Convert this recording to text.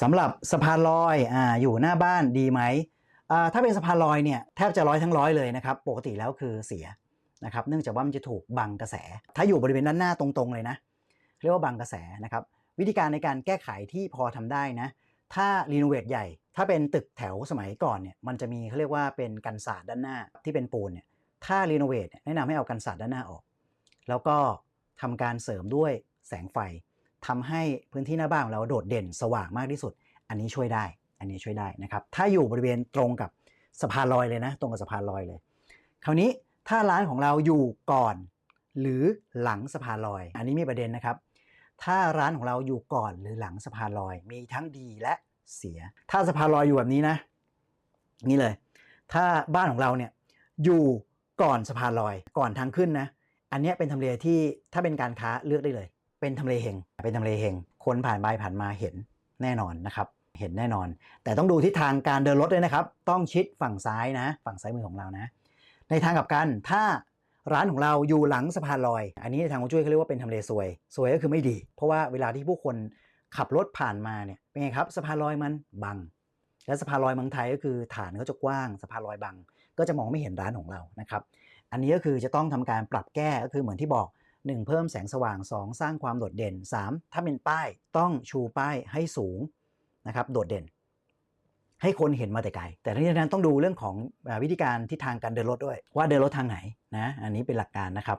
สำหรับสะพานลอยอ่าอยู่หน้าบ้านดีไหมอ่าถ้าเป็นสะพานลอยเนี่ยแทบจะร้อยทั้งร้อยเลยนะครับปกติแล้วคือเสียนะครับเนื่องจากว่ามันจะถูกบังกระแส ถ้าอยู่บริเวณด้านหน้าตรงๆเลยนะ เรียกว่าบังกระแสนะครับวิธีการในการแก้ไขที่พอทำได้นะ ถ้ารีโนเวทใหญ่ ถ้าเป็นตึกแถวสมัยก่อนเนี่ยมันจะมีเขาเรียกว่าเป็นกันศาสตร์ด้านหน้าที่เป็นปูนเนี่ยถ้ารีโนเวทแนะนำให้เอากันศาสตร์ด้านหน้าออก แล้วก็ทำการเสริมด้วยแสงไฟ ทำให้พื้นที่หน้าบ้านของเราโดดเด่นสว่างมากที่สุด อันนี้ช่วยได้ อันนี้ช่วยได้นะครับ ถ้าอยู่บริเวณตรงกับสะพานลอยเลยนะ ตรงกับสะพานลอยเลย คราวนี้ถ้าร้านของเราอยู่ก่อน หรือหลังสะพานลอย อันนี้มีประเด็นนะครับ ถ้าร้านของเราอยู่ก่อนหรือหลังสะพานลอย มีทั้งดีและเสีย ถ้าสะพานลอยอยู่แบบนี้นะ นี่เลย ถ้าบ้านของเราเนี่ยอยู่ก่อนสะพานลอย ก่อนทางขึ้นนะ อันนี้เป็นทำเลที่ถ้าเป็นการค้าเลือกได้เลย เป็นทำเลเฮงเป็นทำเลเฮงคนผ่านไปผ่านมาเห็นแน่นอนนะครับ เห็นแน่นอน แต่ต้องดูทิศทางการเดินรถด้วยนะครับ ต้องชิดฝั่งซ้ายนะ ฝั่งซ้ายมือของเรานะ ในทางกลับกันถ้าร้านของเราอยู่หลังสะพานลอย อันนี้ในทางของจุ้ยเขาเรียกว่าเป็นทำเลซวยซวยก็คือไม่ดี เพราะว่าเวลาที่ผู้คนขับรถผ่านมาเนี่ยเป็นไงครับสะพานลอยมันบัง และสะพานลอยเมืองไทยก็คือฐานเขาจะกว้างสะพานลอยบัง ก็จะมองไม่เห็นร้านของเรานะครับ อันนี้ก็คือจะต้องทำการปรับแก้ก็คือเหมือนที่บอก 1 เพิ่มแสงสว่าง 2 สร้างความโดดเด่น 3 ถ้าเป็นป้ายต้องชูป้ายให้สูงนะครับโดดเด่น ให้คนเห็นมาแต่ไกล แต่ทั้งนี้ทั้งนั้นต้องดูเรื่องของวิธีการทิศทางการเดินรถด้วย ว่าเดินรถทางไหนนะอันนี้เป็นหลักการนะครับ